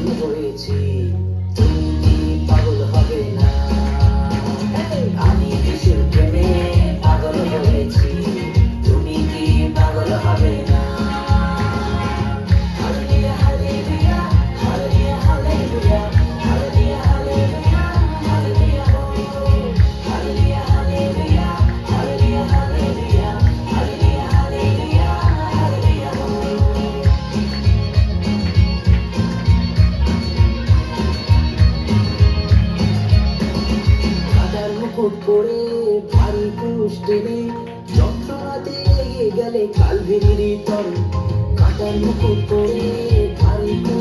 Covid. করে ভারী পুষ্টি টেনে যন্ত্রণাতে গেলে কাল ভেঙে তর কাটার মুখ করে ভারী পুষ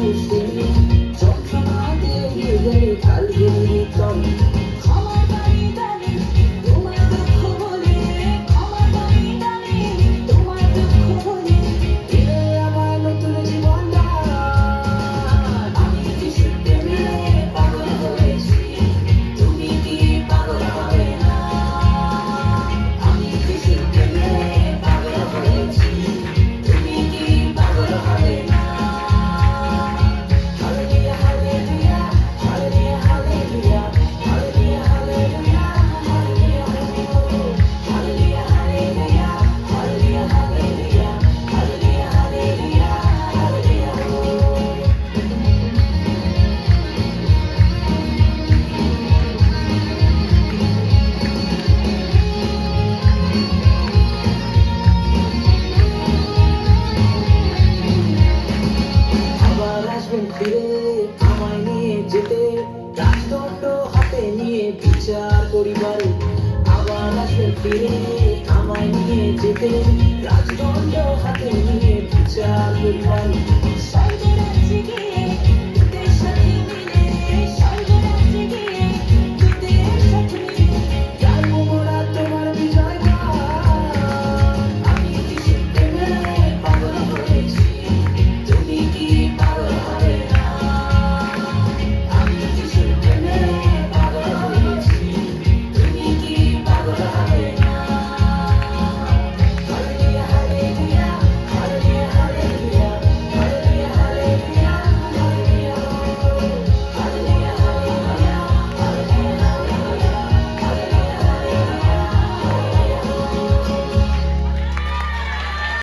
নিয়ে বিচার করিবার আবার আসবে ফিরে আমায় নিয়ে যেতে। রাজি